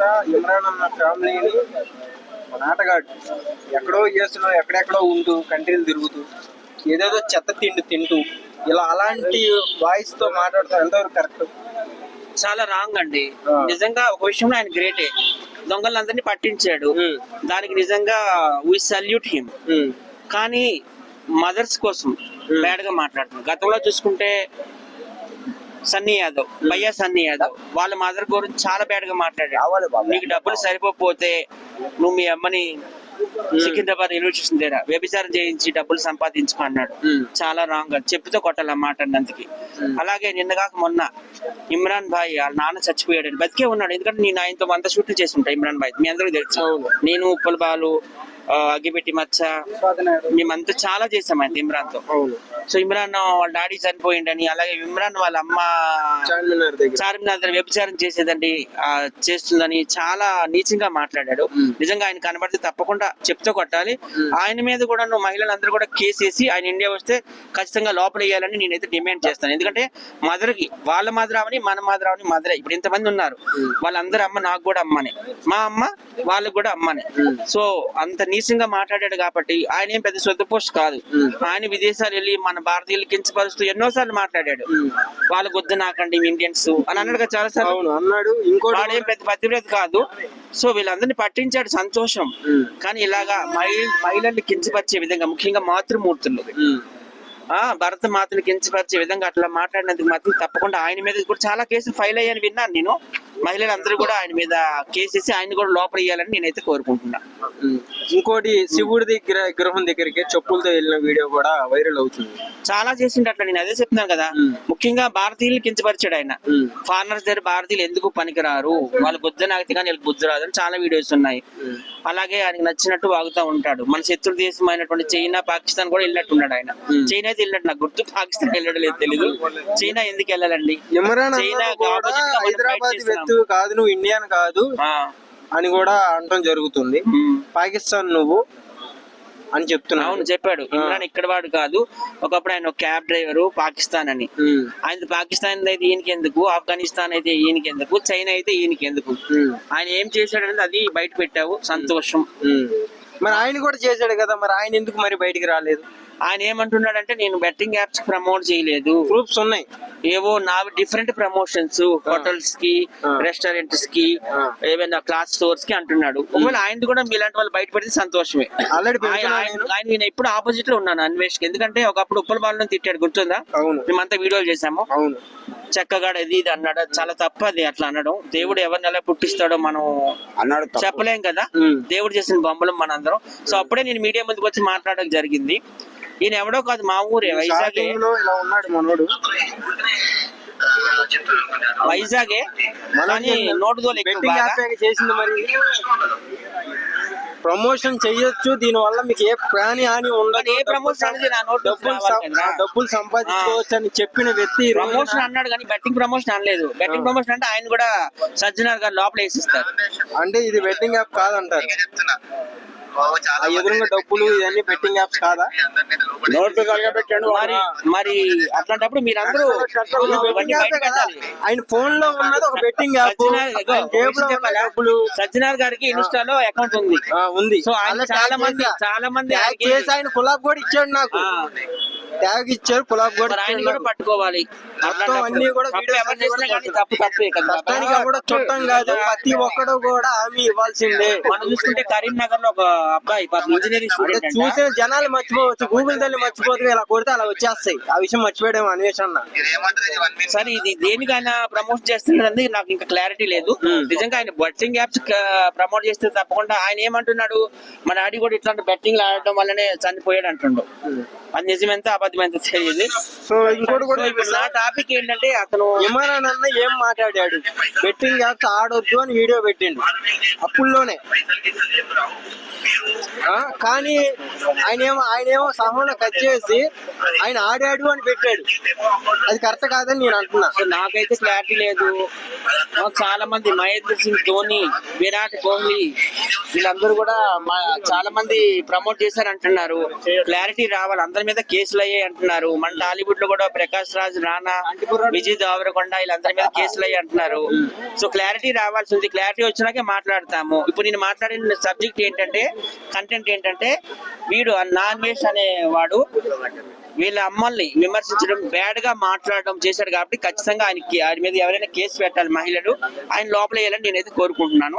తర్వాత ఇమ్రాన్ అన్న ఫ్యామిలీని మన ఆటగాడు ఎక్కడో చేస్తున్నావు ఎక్కడెక్కడో ఉంటూ కంట్రీలు తిరుగుతూ ఏదేదో చెత్త తిండి తింటూ ఇలా అలాంటి వాయిస్తో మాట్లాడతారు. ఎంతవరకు కరెక్ట్ చాలా రాంగ్ అండి. నిజంగా ఒక విషయంలో ఆయన గ్రేటే దొంగలందరినీ పట్టించాడు. దానికి నిజంగా వి సల్యూట్ హిమ్ కానీ మదర్స్ కోసం. బ్యాడ్గా మాట్లాడుతున్నాడు. గతంలో చూసుకుంటే సన్నీ యాదవ్ భయ్యా సన్నీ యాదవ్. వాళ్ళ మదర్ గురించి చాలా బ్యాడ్గా మాట్లాడాడు నీకు డబ్బులు సరిపోతే నువ్వు మీ అమ్మని సికింద్రాబాద్ రైల్వే స్టేషన్ దగ్గర వ్యభిచారం చేయించి డబ్బులు సంపాదించుకో అన్నాడు. చాలా రాంగ్ అది చెప్పుతో కొట్టాలి మాట అన్నందుకి. అలాగే నిన్నగాక మొన్న ఇమ్రాన్ భాయ్ వాళ్ళ నాన్న చచ్చిపోయాడు బతికే ఉన్నాడు. ఎందుకంటే నేను ఆయనతో వంద షూట్లు చేసి ఉంటా ఇమ్రాన్ భాయ్. మీ అందరికీ తెలుసు. నేను ఉప్పల బాలు అగ్గిపెట్టి మచ్చ మేమంతా చాలా చేసాం ఆయన ఇమ్రాన్తో సో ఇమ్రాన్ వాళ్ళ డాడీ చనిపోయిండని అలాగే ఇమ్రాన్ వాళ్ళ అమ్మ చార్మినార్ దగ్గర. వ్యభిచారం చేసేదండి చేస్తుందని చాలా నీచంగా మాట్లాడాడు. నిజంగా ఆయన కనబడితే తప్పకుండా చెప్తూ కొట్టాలి. ఆయన మీద కూడా నువ్వు మహిళలందరూ కూడా కేసు వేసి ఆయన ఇండియా వస్తే ఖచ్చితంగా లోపల వేయాలని నేనైతే డిమాండ్ చేస్తాను. ఎందుకంటే మదర్కి వాళ్ళ మదర్ అవని మన మదర్ అవని మదరే. ఇప్పుడు ఇంతమంది ఉన్నారు. వాళ్ళందరూ అమ్మ నాకు కూడా అమ్మనే. మా అమ్మ వాళ్ళకు కూడా అమ్మనే. సో అంత నీచంగా మాట్లాడాడు కాబట్టి ఆయన ఏం పెద్ద సొంత పోస్ట్ కాదు. ఆయన విదేశాలు వెళ్ళి మన భారతీయులు కించపరుస్తూ ఎన్నోసార్లు మాట్లాడాడు. వాళ్ళ వద్దు నాకండి ఇండియన్స్. అని అన్నాడు కదా చాలా సార్లు అవును అన్నాడు. ఇంకోటి వాడేం పెద్ద పతివ్రత కాదు. సో వీళ్ళందరినీ పట్టించాడు సంతోషం. కానీ ఇలాగా మహిళ మహిళల్ని కించపరిచే విధంగా ముఖ్యంగా మాతృమూర్తులు. ఆ భరత మాతను కించపరిచే విధంగా అట్లా మాట్లాడినందుకు మాత్రం తప్పకుండా ఆయన మీద కూడా చాలా కేసులు ఫైల్ అయ్యాయని విన్నాను నేను. మహిళలందరూ కూడా ఆయన మీద కేసు వేసి ఆయన కూడా లోపల వేయాలని నేనైతే కోరుకుంటున్నా. ఇంకోటి శివుడి దగ్గర విగ్రహం దగ్గరికి చెప్పులతో వెళ్ళిన వీడియో కూడా వైరల్ అవుతుంది. చాలా చేసిండు అట్లా నేను అదే చెప్తున్నాను కదా. ముఖ్యంగా భారతీయులు కించపరిచాడు ఆయన. ఫారినర్స్ దగ్గర భారతీయులు ఎందుకు పనికిరారు? వాళ్ళు బుద్ధ నాగితే కానీ బుద్ధి రాదు అని చాలా వీడియోస్ ఉన్నాయి. అలాగే ఆయనకి నచ్చినట్టు వాగుతూ ఉంటాడు. మన శత్రు దేశం అయినటువంటి చైనా పాకిస్తాన్ కూడా వెళ్ళినట్టు ఉన్నాడు ఆయన. చైనా అయితే వెళ్ళినట్టు నాకు గుర్తు పాకిస్తాన్ వెళ్ళడం లేదు తెలీదు. చైనా ఎందుకు వెళ్ళాలండి? చైనా వ్యక్తివి కాదు నువ్వు ఇండియన్ కాదు అని కూడా అనటం జరుగుతుంది. పాకిస్తాన్ నువ్వు అని చెప్తున్నావు అవును చెప్పాడు. ఇమ్రాన్ ఇక్కడ వాడు కాదు. ఒకప్పుడు ఆయన క్యాబ్ డ్రైవర్ పాకిస్తాన్ అని. ఆయన పాకిస్తాన్ అయితే ఈయనకి ఎందుకు ఆఫ్ఘనిస్తాన్ అయితే ఈయనకి ఎందుకు చైనా అయితే ఈయనకి ఎందుకు. ఆయన ఏం చేశాడనేది అది బయట పెట్టావు. సంతోషం. మరి ఆయన కూడా చేశాడు కదా మరి ఆయన ఎందుకు మరి బయటికి రాలేదు? ఆయన ఏమంటున్నాడంటే నేను బెట్టింగ్ యాప్స్ ప్రమోట్ చేయలేదు. ప్రూఫ్స్ ఉన్నాయి. ఏవో నావి డిఫరెంట్ ప్రమోషన్స్ హోటల్స్కి. రెస్టారెంట్స్కి. ఏమైనా క్లాస్ స్టోర్స్కి అంటున్నాడు. ఒకవేళ ఆయనది కూడా మీలాంటి వాళ్ళు బయట పెడితే సంతోషమే ఆయన ఆయన- నేను? ఆయన ఎప్పుడు ఆపోజిట్లో ఉన్నాను అన్వేష్ ఎందుకంటే ఒకప్పుడు ఉప్పల బాలను తిట్టాడు గుర్తుందా? మేమంతా వీడియోలు చేసాము చక్కగా ఇది ఇది అన్నాడు. చాలా తప్పు అది అట్లా అనడం. దేవుడు ఎవరిని ఎలా పుట్టిస్తాడో మనం అన్నాడు. చెప్పలేం కదా. దేవుడు చేసిన బొమ్మలు మనందరం. సో అప్పుడే నేను మీడియా ముందుకు వచ్చి మాట్లాడడం జరిగింది. ఈయన ఎవడో కాదు మా ఊరే వైజాగే. ఇలా ఉన్నాడు మనోడు. వైజాగే? కానీ నోటు చేసింది మరి. ప్రమోషన్ చెయ్యొచ్చు దీని వల్ల మీకు ఏ ప్రాణి హాని ఉండదు. ఏ promotion అనేది నా నోటి నుంచి డబ్బులు. డబ్బులు సంపాదించుకోవచ్చు అని చెప్పిన వ్యక్తి ప్రమోషన్ అన్నాడు కానీ బెట్టింగ్ ప్రమోషన్ అనలేదు. బెట్టింగ్ ప్రమోషన్ అంటే ఆయన కూడా సజ్జనార్ గారు లోపల వేసిస్తారు. అంటే ఇది బెట్టింగ్ యాప్ కాదంటారు. ఎదురుగా డబ్బులు ఇవన్నీ బెట్టింగ్ యాప్స్ కాదా? నోట్ పేపర్గా పెట్టాడు మరి మరి అట్లాంటప్పుడు మీరందరూ. ఆయన ఫోన్లో ఉన్నది ఒక బెట్టింగ్ యాప్? డబ్బులు. సజ్జనార్ గారికి ఇన్స్టాలో అకౌంట్ ఉంది. ఉంది. సో ఆయన చాలా మంది. చాలా మంది చేసి ఆయన కులాబ్ కూడా ఇచ్చాడు నాకు. ట్యాగ్ ఇచ్చారు. కులాబ్ కూడా. పట్టుకోవాలి. అన్నీ కూడా చేసినా కూడా కానీ తప్పు తప్పే కదా చట్టానికి కూడా చుట్టం కాదు ప్రతి ఒక్కడు కూడా హామీ ఇవ్వాల్సిందే. మనం చూసుకుంటే కరీంనగర్లో ఒక అబ్బాయి ఇంజనీరింగ్ స్టూడెంట్. చూసిన జనాలు మర్చిపోవచ్చు గూగుల్ తల్లి మర్చిపోతుంది ఇలా కొడితే అలా వచ్చేస్తాయి. ఆ విషయం మర్చిపోయాడేమో అన్వేషణ సరే ఇది దేనికైనా ప్రమోట్ చేస్తున్నది నాకు ఇంకా క్లారిటీ లేదు. నిజంగా ఆయన బెట్టింగ్ యాప్స్ ప్రమోట్ చేస్తే తప్పకుండా ఆయన ఏమంటున్నాడు? మా డాడీ కూడా ఇట్లాంటి బెట్టింగ్ ఆడటం వల్లనే చనిపోయాడు అంటుండు. అది నిజమెంత అబద్ధం ఎంత తెలియదు సో ఇంకోటి కూడా నా టాపిక్ ఏంటంటే అతను ఇమారాన్ అన్న ఏం మాట్లాడాడు? బెట్టింగ్ యాప్స్ ఆడొద్దు అని వీడియో పెట్టిండు. అప్పుల్లోనే. కానీ ఆయన ఏమో ఆయన ఏమో సహంలో కట్ చేసి ఆయన ఆడాడు అని పెట్టాడు. అది కరెక్ట్ కాదని నేను అంటున్నా. సో నాకైతే క్లారిటీ లేదు. చాలా మంది మహేంద్ర సింగ్ ధోని విరాట్ కోహ్లీ వీళ్ళందరూ కూడా చాలా మంది ప్రమోట్ చేశారు అంటున్నారు క్లారిటీ రావాలి. అందరి మీద కేసులు అయ్యే అంటున్నారు. మన టాలీవుడ్లో కూడా ప్రకాష్ రాజ్ రానా విజయ్ దావరకొండ వీళ్ళందరి మీద కేసులు అయ్యి అంటున్నారు. సో క్లారిటీ రావాల్సి ఉంది. క్లారిటీ వచ్చినాకే మాట్లాడతాము. ఇప్పుడు నేను మాట్లాడిన సబ్జెక్ట్ ఏంటంటే కంటెంట్ ఏంటంటే వీడు నాన్ అనే వాడు వీళ్ళ అమ్మల్ని విమర్శించడం బ్యాడ్గా మాట్లాడడం చేశాడు కాబట్టి ఖచ్చితంగా ఆయనకి ఆయన మీద ఎవరైనా కేసు పెట్టాలి మహిళలు ఆయన లోపల వేయాలని నేనైతే కోరుకుంటున్నాను.